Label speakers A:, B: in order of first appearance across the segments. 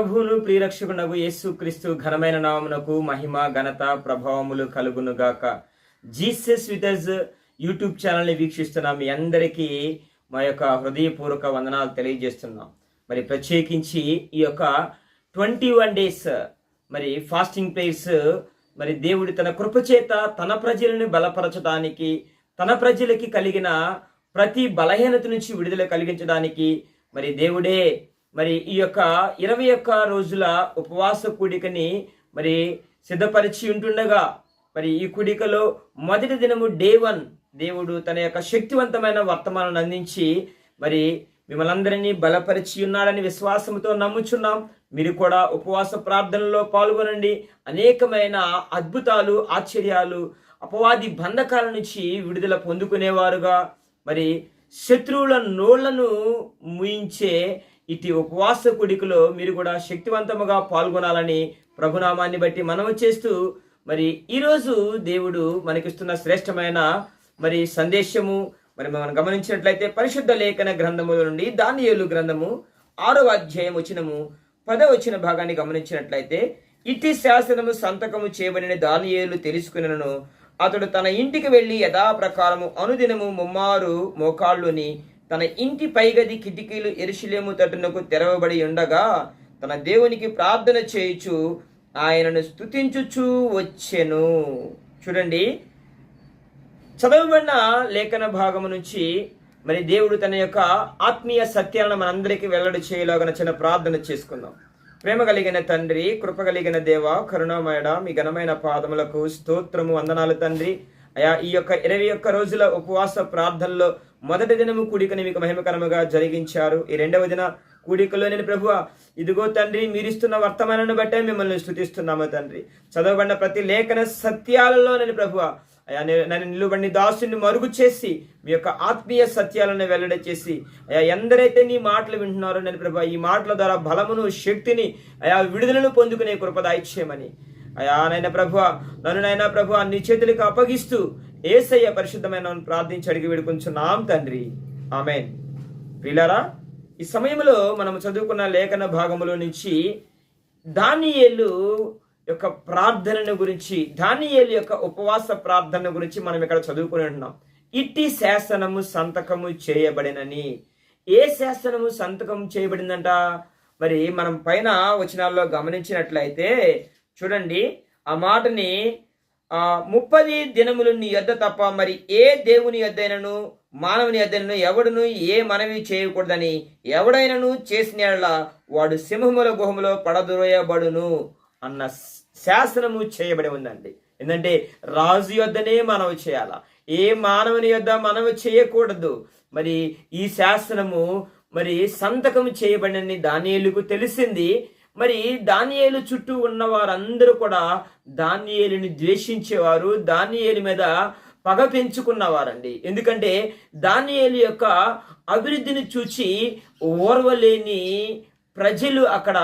A: ప్రభువును ప్రియరక్షకునకు యేసు క్రీస్తు ఘనమైన నామమునకు మహిమ ఘనత ప్రభావములు కలుగును గాక. జీసస్ విత్ యూట్యూబ్ ఛానల్ని వీక్షిస్తున్న మీ అందరికీ మా యొక్క హృదయపూర్వక వందనాలు తెలియజేస్తున్నాం. మరి ప్రత్యేకించి ఈ యొక్క ట్వంటీ వన్ డేస్ మరి ఫాస్టింగ్ ప్లేస్ మరి దేవుడి తన కృపచేత తన ప్రజలను బలపరచడానికి తన ప్రజలకి కలిగిన ప్రతి బలహీనత నుంచి విడుదల కలిగించడానికి మరి దేవుడే మరి ఈ యొక్క ఇరవై ఒక్క రోజుల ఉపవాస కూడికని మరి సిద్ధపరిచి ఉంటుండగా మరి ఈ కూడికలో మొదటి దినము డే వన్ దేవుడు తన యొక్క శక్తివంతమైన వర్తమానాన్ని అందించి మరి మిమ్మల్ందరినీ బలపరిచి ఉన్నాడని విశ్వాసంతో నమ్ముచున్నాం. మీరు కూడా ఉపవాస ప్రార్థనలో పాల్గొనండి. అనేకమైన అద్భుతాలు ఆశ్చర్యాలు అపవాది బంధకాల నుంచి విడుదల పొందుకునేవారుగా. మరి శత్రువుల నోళ్ళను ముయించే ఇటు ఉపవాస కుడికలో మీరు కూడా శక్తివంతముగా పాల్గొనాలని ప్రభునామాన్ని బట్టి మనం చేస్తూ మరి ఈరోజు దేవుడు మనకిస్తున్న శ్రేష్టమైన మరి సందేశము మరి మనం గమనించినట్లయితే పరిశుద్ధ లేఖన గ్రంథముల నుండి దానియేలు గ్రంథము ఆరవ అధ్యాయం వచ్చినము పద వచ్చిన భాగాన్ని గమనించినట్లయితే ఇట్టి శాసనము సంతకము చేయబడిన దానియేలు తెలుసుకునను. అతడు తన ఇంటికి వెళ్ళి యథాప్రకారము అనుదినము ముమ్మారు మోకాళ్ళుని తన ఇంటి పైగది కిటికీలు ఎరుషులేము తటునకు తెరవబడి ఉండగా తన దేవునికి ప్రార్థన చేయుచు ఆయనను స్థుతించుచు వచ్చెను. చూడండి. చదవబడిన లేఖన భాగము నుంచి మరి దేవుడు తన యొక్క ఆత్మీయ సత్యాలను మనందరికీ వెల్లడి చేయలాగన చిన్న ప్రార్థన చేసుకుందాం. ప్రేమ కలిగిన తండ్రి కృప కలిగిన దేవ కరుణామయడ మీ ఘనమైన పాదములకు స్తోత్రము వందనాలు తండ్రి. అయా ఈ యొక్క ఇరవై ఒక్క రోజుల ఉపవాస ప్రార్థనలో మొదటి దినము కూడికని మీకు మహిమకరముగా జరిగించారు. ఈ రెండవ దిన కూడికలో నేను ప్రభువ ఇదిగో తండ్రి మీరిస్తున్న వర్తమానాన్ని బట్టే మిమ్మల్ని స్థుతిస్తున్నాము తండ్రి. చదవబడిన ప్రతి లేఖన సత్యాలలో నేను ప్రభువ అయా నన్ను నిలువబడిన దాసుని మరుగు చేసి మీ యొక్క ఆత్మీయ సత్యాలను వెల్లడి చేసి అయా ఎందరైతే నీ మాటలు వింటున్నారో నేను ప్రభా ఈ మాటల ద్వారా బలమును శక్తిని అయా విడుదలను పొందుకునే కృపదాయిచ్చేయమని అయా నాయన ప్రభు నన్ను నాయన ప్రభు నీ చేతులకు అప్పగిస్తూ ఏసయ్య పరిశుద్ధమైన ప్రార్థించి అడిగి వేడుకుంటున్నాం తండ్రి. ఆమెన్. ప్రిలారా ఈ సమయంలో మనం చదువుకున్న లేఖన భాగములో నుంచి దానియేలు యొక్క ప్రార్థనను గురించి దానియేలు యొక్క ఉపవాస ప్రార్థన గురించి మనం ఇక్కడ చదువుకుని ఉంటున్నాం. ఇట్టి శాసనము సంతకము చేయబడినని. ఏ శాసనము సంతకం చేయబడిందంట? మరి మనం పైన వచనాల్లో గమనించినట్లయితే చూడండి ఆ మాటని ముప్పది దినములు నీ యొద్ద తప్ప మరి ఏ దేవుని యొద్దైనను మానవుని యొద్దైనను ఎవడును ఏ మనవి చేయకూడదని ఎవడైనను చేసిన వాడు సింహముల గుహములో పడదొరయబడును అన్న శాసనము చేయబడి ఉందండి. ఎందుకంటే రాజు యొద్దనే మనవి చేయాల? ఏ మానవుని యొద్ద మనవి చేయకూడదు. మరి ఈ శాసనము మరి సంతకం చేయబడినని దానియేలుకు తెలిసింది. మరి దానియేలు చుట్టూ ఉన్న వారందరూ కూడా దానియేలుని ద్వేషించేవారు దానియేలు మీద పగ పెంచుకున్నవారండి. ఎందుకంటే దానియేలు యొక్క అభివృద్ధిని చూచి ఓర్వలేని ప్రజలు అక్కడ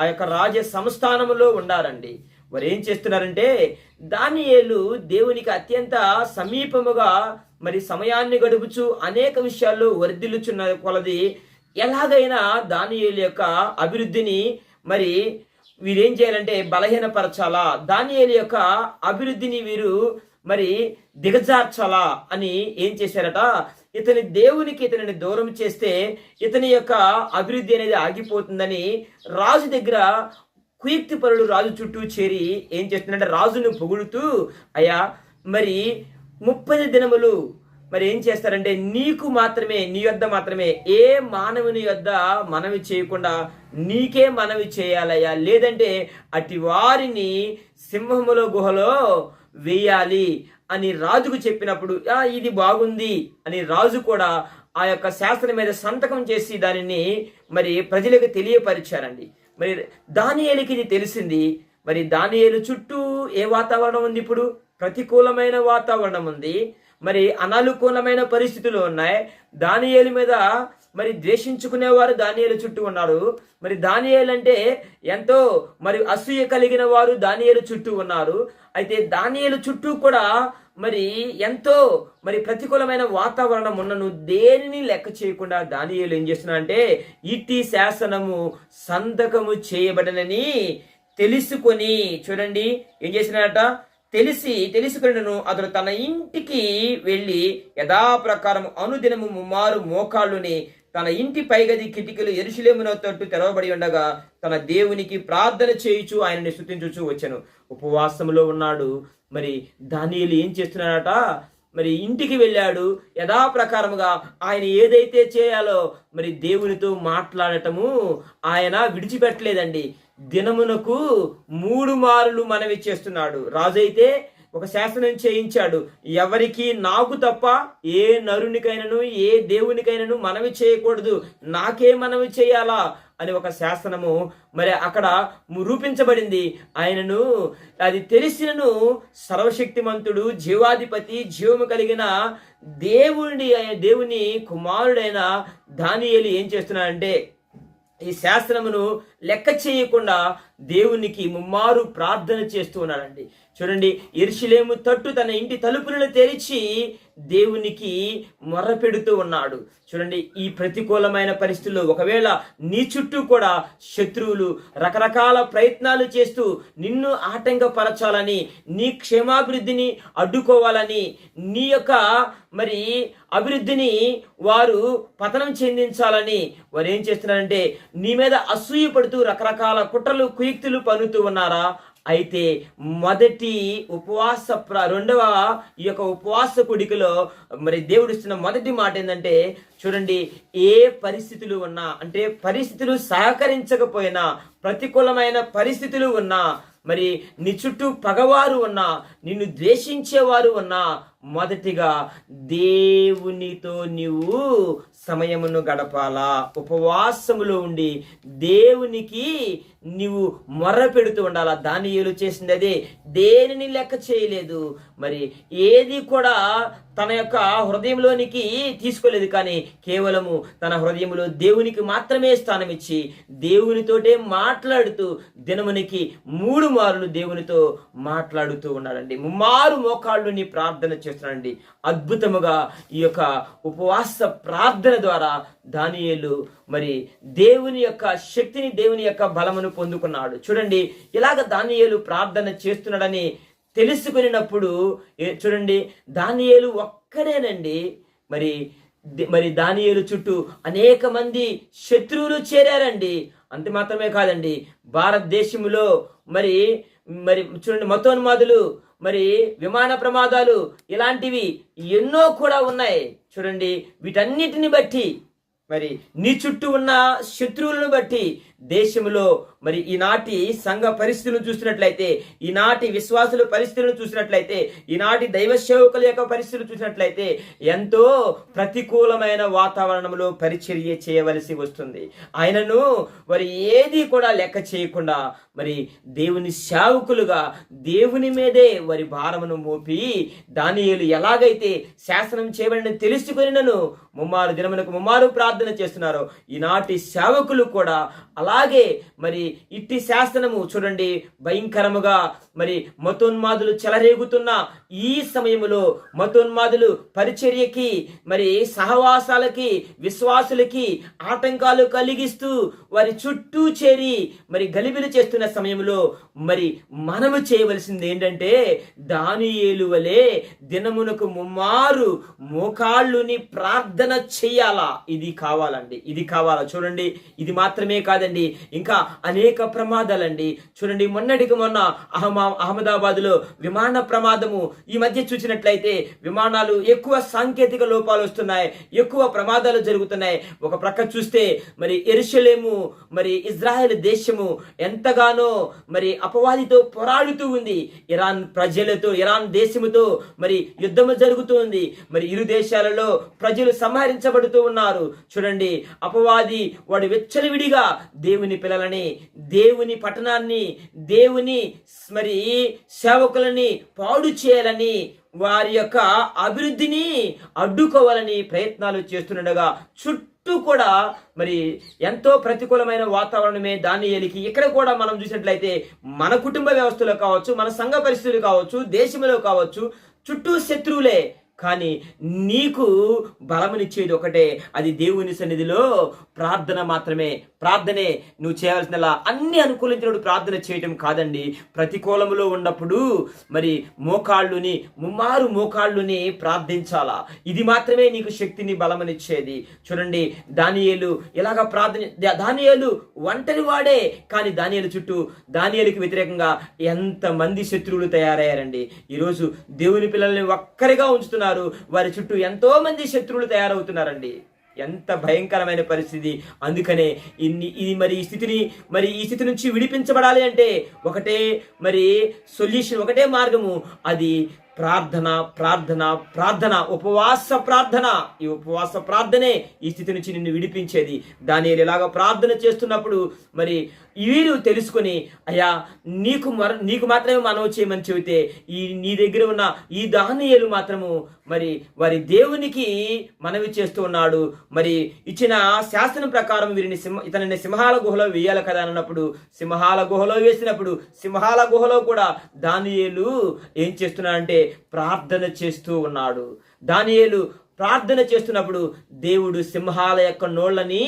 A: ఆ యొక్క రాజ సంస్థానంలో ఉండారండి. మరి ఏం చేస్తున్నారంటే దానియేలు దేవునికి అత్యంత సమీపముగా మరి సమయాన్ని గడుపుచు అనేక విషయాల్లో వర్ధిల్లుచున్న కొలది ఎలాగైనా దానియేలు యొక్క అభివృద్ధిని మరి వీరేం చేయాలంటే బలహీనపరచాలా? దానియేలు యొక్క అభివృద్ధిని వీరు మరి దిగజార్చాలా అని ఏం చేశారట? ఇతని దేవునికి ఇతనిని దూరం చేస్తే ఇతని యొక్క అభివృద్ధి అనేది ఆగిపోతుందని రాజు దగ్గర కుయుక్తి పరుడు రాజు చుట్టూ చేరి ఏం చేస్తున్నాడంటే రాజును పొగుడుతూ అయ్యా మరి ముప్పై దినములు మరి ఏం చేస్తారంటే నీకు మాత్రమే నీ యొద్ద మాత్రమే ఏ మానవుని యొద్ద మనవి చేయకుండా నీకే మనవి చేయాలయ్యా. లేదంటే అటు వారిని సింహముల గుహలో వేయాలి అని రాజుకు చెప్పినప్పుడు ఇది బాగుంది అని రాజు కూడా ఆ యొక్క శాస్త్రం మీద సంతకం చేసి దానిని మరి ప్రజలకు తెలియపరిచారండి. మరి దానియేలుకి ఇది తెలిసింది. మరి దానియేలు చుట్టూ ఏ వాతావరణం ఉంది ఇప్పుడు? ప్రతికూలమైన వాతావరణం ఉంది. మరి అనానుకూలమైన పరిస్థితులు ఉన్నాయి. దానియేలు మీద మరి ద్వేషించుకునేవారు దానియేలు చుట్టూ ఉన్నారు. మరి దానియేలు అంటే ఎంతో మరి అసూయ కలిగిన వారు దానియేలు చుట్టూ ఉన్నారు. అయితే దానియేలు చుట్టూ కూడా మరి ఎంతో మరి ప్రతికూలమైన వాతావరణం ఉన్నను దేనిని లెక్క చేయకుండా దానియేలు ఏం చేస్తున్నా అంటే ఇట్టి శాసనము సంతకము చేయబడనని తెలుసుకొని చూడండి. ఏం చేసినాడట తెలిసి తెలుసుకున్నను. అతడు తన ఇంటికి వెళ్ళి యథాప్రకారం అనుదినము ముమ్మారు మోకాళ్ళుని తన ఇంటి పైగది కిటికీలు ఎరుశలేమున తట్టు తెరవబడి ఉండగా తన దేవునికి ప్రార్థన చేయుచు ఆయనని స్థుతించుచు వచ్చాను. ఉపవాసములో ఉన్నాడు. మరి దానియులు ఏం చేస్తున్నాడట? మరి ఇంటికి వెళ్ళాడు. యథాప్రకారముగా ఆయన ఏదైతే చేయాలో మరి దేవునితో మాట్లాడటము ఆయన విడిచిపెట్టలేదండి. దినమునకు మూడు మారులు మనవి చేస్తున్నాడు. రాజు అయితే ఒక శాసనం చేయించాడు. ఎవరికి నాకు తప్ప ఏ నరునికైనను ఏ దేవునికైనను మనవి చేయకూడదు. నాకే మనవి చేయాలా? అని ఒక శాసనము మరి అక్కడ రూపించబడింది. ఆయనను అది తెలిసినను సర్వశక్తిమంతుడు జీవాధిపతి జీవము కలిగిన దేవుని దేవుని కుమారుడైన దానియేలు ఏం చేస్తున్నాడంటే ఈ శాస్త్రమును లెక్క చేయకుండా దేవునికి ముమ్మారు ప్రార్థన చేస్తూ ఉన్నాడండి. చూడండి ఇర్షిలేము తట్టు తన ఇంటి తలుపులను తెరిచి దేవునికి మొరపెడుతూ ఉన్నాడు. చూడండి ఈ ప్రతికూలమైన పరిస్థితుల్లో ఒకవేళ నీ చుట్టూ కూడా శత్రువులు రకరకాల ప్రయత్నాలు చేస్తూ నిన్ను ఆటంకపరచాలని నీ క్షేమాభివృద్ధిని అడ్డుకోవాలని నీ యొక్క మరి అభివృద్ధిని వారు పతనం చెందించాలని వారు ఏం చేస్తున్నారంటే నీ మీద అసూయ పడుతూ రకరకాల కుట్రలు కుయుక్తులు పనుతూ ఉన్నారా? అయితే మొదటి ఉపవాస ప్ర రెండవ ఈ యొక్క ఉపవాస కుడికలో మరి దేవుడు ఇస్తున్న మొదటి మాట ఏంటంటే చూడండి ఏ పరిస్థితులు ఉన్నా అంటే పరిస్థితులు సహకరించకపోయినా ప్రతికూలమైన పరిస్థితులు ఉన్నా మరి నీ చుట్టూ పగవారు ఉన్నా నిన్ను ద్వేషించేవారు ఉన్నా మొదటిగా దేవునితో నీవు సమయమును గడపాలా? ఉపవాసములో ఉండి దేవునికి నీవు మొర్ర పెడుతూ ఉండాలా? దాన్ని ఏలు చేసింది అదే దేనిని లెక్క చేయలేదు. మరి ఏది కూడా తన యొక్క హృదయంలోనికి తీసుకోలేదు. కానీ కేవలము తన హృదయంలో దేవునికి మాత్రమే స్థానం ఇచ్చి దేవునితోటే మాట్లాడుతూ దినమునికి మూడు మార్లు దేవునితో మాట్లాడుతూ ఉన్నాడండి. ముమ్మారు మోకాళ్ళుని ప్రార్థన చేస్తున్నాడండి. అద్భుతముగా ఈ యొక్క ఉపవాస ప్రార్థన ద్వారా దానియేలు మరి దేవుని యొక్క శక్తిని దేవుని యొక్క బలమును పొందుకున్నాడు. చూడండి ఇలాగ దానియేలు ప్రార్థన చేస్తున్నాడని తెలుసుకున్నప్పుడు చూడండి దానియేలు ఒక్కడేనండి. మరి మరి దానియేలు చుట్టూ అనేక మంది శత్రువులు చేరారండి. అంత మాత్రమే కాదండి భారతదేశంలో మరి మరి చూడండి మతోన్మాదులు మరి విమాన ప్రమాదాలు ఇలాంటివి ఎన్నో కూడా ఉన్నాయి. చూడండి వీటన్నిటిని బట్టి మరి నీ చుట్టూ ఉన్న శత్రువులను బట్టి దేశంలో మరి ఈనాటి సంఘ పరిస్థితులను చూసినట్లయితే ఈనాటి విశ్వాసుల పరిస్థితులను చూసినట్లయితే ఈనాటి దైవ సేవకుల యొక్క పరిస్థితులు చూసినట్లయితే ఎంతో ప్రతికూలమైన వాతావరణంలో పరిచర్య చేయవలసి వస్తుంది. ఆయనను మరి ఏది కూడా లెక్క చేయకుండా మరి దేవుని సేవకులుగా దేవుని మీదే వారి భారమును మోపి దానియులు ఎలాగైతే శాసనం చేయబడిన తెలుసుకొనినను ముమ్మారు దినమునకు ముమ్మారు ప్రార్థన చేస్తున్నారో ఈనాటి సేవకులు కూడా అలా అలాగే మరి ఇట్టి శాసనము చూడండి భయంకరముగా మరి మతోన్మాదులు చెలరేగుతున్న ఈ సమయంలో మతోన్మాదులు పరిచర్యకి మరి సహవాసాలకి విశ్వాసులకి ఆటంకాలు కలిగిస్తూ వారి చుట్టూ చేరి మరి గలిబిలు చేస్తున్న సమయంలో మరి మనము చేయవలసింది ఏంటంటే దానియేలు వలె దినమునకు ముమ్మారు మోకాళ్ళుని ప్రార్థన చెయ్యాలా ఇది కావాలండి. ఇది కావాలా. చూడండి. ఇది మాత్రమే కాదండి. ఇంకా అనేక ప్రమాదాలండి. చూడండి. మొన్నటికి మొన్న అహమా అహ్మదాబాద్లో విమాన ప్రమాదము ఈ మధ్య చూసినట్లయితే విమానాలు ఎక్కువ సాంకేతిక లోపాలు వస్తున్నాయి ఎక్కువ ప్రమాదాలు జరుగుతున్నాయి. ఒక ప్రక్క చూస్తే మరి ఎరుషలేము మరి ఇజ్రాయెల్ దేశము ఎంతగానో మరి అపవాదితో పోరాడుతూ ఉంది. ఇరాన్ ప్రజలతో ఇరాన్ దేశముతో మరి యుద్ధము జరుగుతుంది మరి ఇరు దేశాలలో ప్రజలు సంహరించబడుతూ ఉన్నారు. చూడండి అపవాది వాడు వెచ్చలవిడిగా దేవుని పిల్లలని దేవుని పట్టణాన్ని దేవుని మరి సేవకులని పాడు చేయాలని వారి యొక్క అభివృద్ధిని అడ్డుకోవాలని ప్రయత్నాలు చేస్తుండగా చుట్టూ కూడా మరి ఎంతో ప్రతికూలమైన వాతావరణమే దాన్ని ఎలికి ఇక్కడ కూడా మనం చూసినట్లయితే మన కుటుంబ వ్యవస్థలో కావచ్చు మన సంఘ పరిస్థితులు కావచ్చు దేశంలో కావచ్చు చుట్టూ శత్రువులే. కానీ నీకు బలమునిచ్చేది ఒకటే అది దేవుని సన్నిధిలో ప్రార్థన మాత్రమే. ప్రార్థనే నువ్వు చేయవలసిన అన్ని అనుకూలించినప్పుడు ప్రార్థన చేయటం కాదండి. ప్రతికూలములో ఉన్నప్పుడు మరి మోకాళ్ళుని ముమ్మారు మోకాళ్ళుని ప్రార్థించాలా? ఇది మాత్రమే నీకు శక్తిని బలమనిచ్చేది. చూడండి దానియేలు ఇలాగ ప్రార్థన దా- దానియేలు ఒంటరి వాడే కానీ దానియేలు చుట్టూ దానియేలుకి వ్యతిరేకంగా ఎంతమంది శత్రువులు తయారయ్యారండి. ఈరోజు దేవుని పిల్లల్ని ఒక్కరిగా ఉంచుతున్నారు. వారి చుట్టూ ఎంతో మంది శత్రువులు తయారవుతున్నారండి. ఎంత భయంకరమైన పరిస్థితి. అందుకనే ఇన్ని ఇది మరి ఈ స్థితిని మరి ఈ స్థితి నుంచి విడిపించబడాలి అంటే ఒకటే మరి సొల్యూషన్ ఒకటే మార్గము. అది ప్రార్థన ప్రార్థన ప్రార్థన ఉపవాస ప్రార్థన. ఈ ఉపవాస ప్రార్థనే ఈ స్థితి నుంచి నిన్ను విడిపించేది. దాని ఇలాగ ప్రార్థన చేస్తున్నప్పుడు మరి వీరు తెలుసుకొని అయ్యా నీకు మర నీకు మాత్రమే మనవి చేయమని చెబితే ఈ నీ దగ్గర ఉన్న ఈ దానియలు మాత్రము మరి వారి దేవునికి మనవి చేస్తూ ఉన్నాడు. మరి ఇచ్చిన శాసనం ప్రకారం వీరిని సింహ ఇతనిని సింహాల గుహలో వేయాలి కదా అన్నప్పుడు సింహాల గుహలో వేసినప్పుడు సింహాల గుహలో కూడా దానియేలు ఏం చేస్తున్నాడంటే ప్రార్థన చేస్తూ ఉన్నాడు. దానియేలు ప్రార్థన చేస్తున్నప్పుడు దేవుడు సింహాల యొక్క నోళ్ళని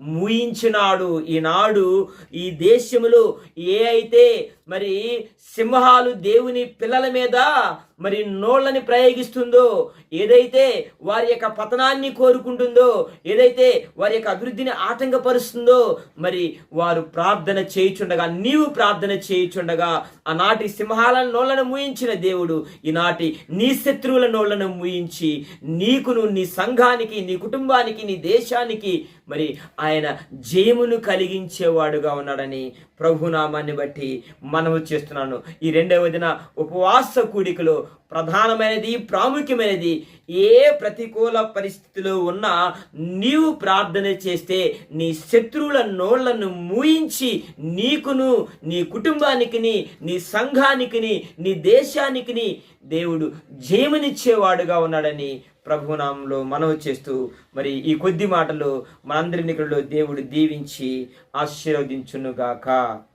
A: మూయించినాడు. ఈనాడు ఈ దేశములో ఏ అయితే మరి సింహాలు దేవుని పిల్లల మీద మరి నోళ్ళని ప్రయోగిస్తుందో ఏదైతే వారి యొక్క పతనాన్ని కోరుకుంటుందో ఏదైతే వారి యొక్క అభివృద్ధిని ఆటంకపరుస్తుందో మరి వారు ప్రార్థన చేయుచుండగా నీవు ప్రార్థన చేయుచుండగా ఆనాటి సింహాల నోళ్ళను మూయించిన దేవుడు ఈనాటి నీ శత్రువుల నోళ్ళను మూయించి నీకును నీ సంఘానికి నీ కుటుంబానికి నీ దేశానికి మరి ఆయన జయమును కలిగించేవాడుగా ఉన్నాడని ప్రభునామాన్ని బట్టి మనము చేస్తున్నాను. ఈ రెండవ దిన ఉపవాస కూడికలో ప్రధానమైనది ప్రాముఖ్యమైనది ఏ ప్రతికూల పరిస్థితిలో ఉన్నా నీవు ప్రార్థన చేస్తే నీ శత్రువుల నోళ్ళను మూయించి నీకును నీ కుటుంబానికి నీ సంఘానికి నీ దేశానికి దేవుడు జయమనిచ్చేవాడుగా ఉన్నాడని ప్రభునామంలో మనవి చేస్తూ మరి ఈ కొద్ది మాటలు మనందరిని ఇక్కడ దేవుడు దీవించి ఆశీర్వదించునుగాక.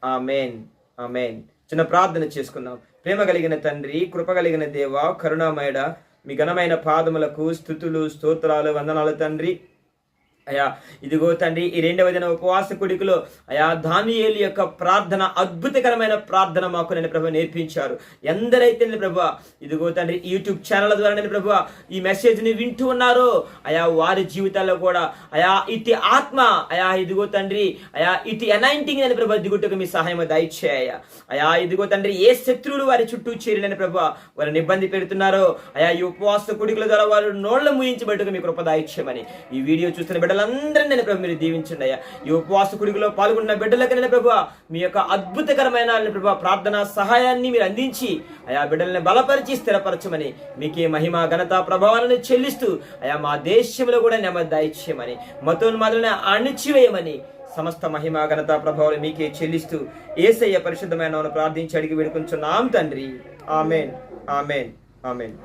A: ఆమెన్. ఆమెన్. చిన్న ప్రార్థన చేసుకుందాం. ప్రేమ కలిగిన తండ్రి కృప కలిగిన దేవ కరుణామయుడ మీ ఘనమైన పాదములకు స్థుతులు స్తోత్రాలు వందనాలు తండ్రి. అయా ఇదిగో తండ్రి ఈ రెండవ దిన ఉపవాస కుడికలో అయా దానియేలు యొక్క ప్రార్థన అద్భుతకరమైన ప్రార్థన మాకు నేను ప్రభు నేర్పించారు. ఎందరైతే నేను ప్రభు ఇదిగో తండ్రి యూట్యూబ్ ఛానల్ ద్వారా నేను ప్రభు ఈ మెసేజ్ని వింటూ ఉన్నారో అయా వారి జీవితాల్లో కూడా అయా ఇటు ఆత్మ అయా ఇదిగో తండ్రి అయా ఇటు ఎనైంటింగ్ నేను ప్రభు దిగుటకు మీ సహాయం దయచేయ. అయా ఇదిగో తండ్రి ఏ శత్రువులు వారి చుట్టూ చేరినని ప్రభు వారిని ఇబ్బంది పెడుతున్నారో అయా ఈ ఉపవాస కుడికల ద్వారా వారు నోళ్ళ ముయించబెట్టుకు మీ కృప ఈ వీడియో చూస్తున్న బిడ్డలందరినీ నేను ప్రభు మీరు దీవించండి అయ్యా ఈ ఉపవాస కుడికలో పాల్గొన్న బిడ్డలకి నేను ప్రభు మీ యొక్క అద్భుతకరమైన ప్రభు ప్రార్థన సహాయాన్ని మీరు అందించి ఆయా బిడ్డల్ని బలపరిచి స్థిరపరచమని మీకే మహిమ ఘనత ప్రభావాలను చెల్లిస్తూ ఆయా మా దేశంలో కూడా నెమ్మది దయచేయమని మతోన్మాదులను అణిచివేయమని సమస్త మహిమ ఘనత ప్రభావాలు మీకే చెల్లిస్తూ ఏసయ్య పరిశుద్ధమైన ప్రార్థించి అడిగి వేడుకుంటున్నాం తండ్రి. ఆమెన్. ఆమెన్. ఆమెన్.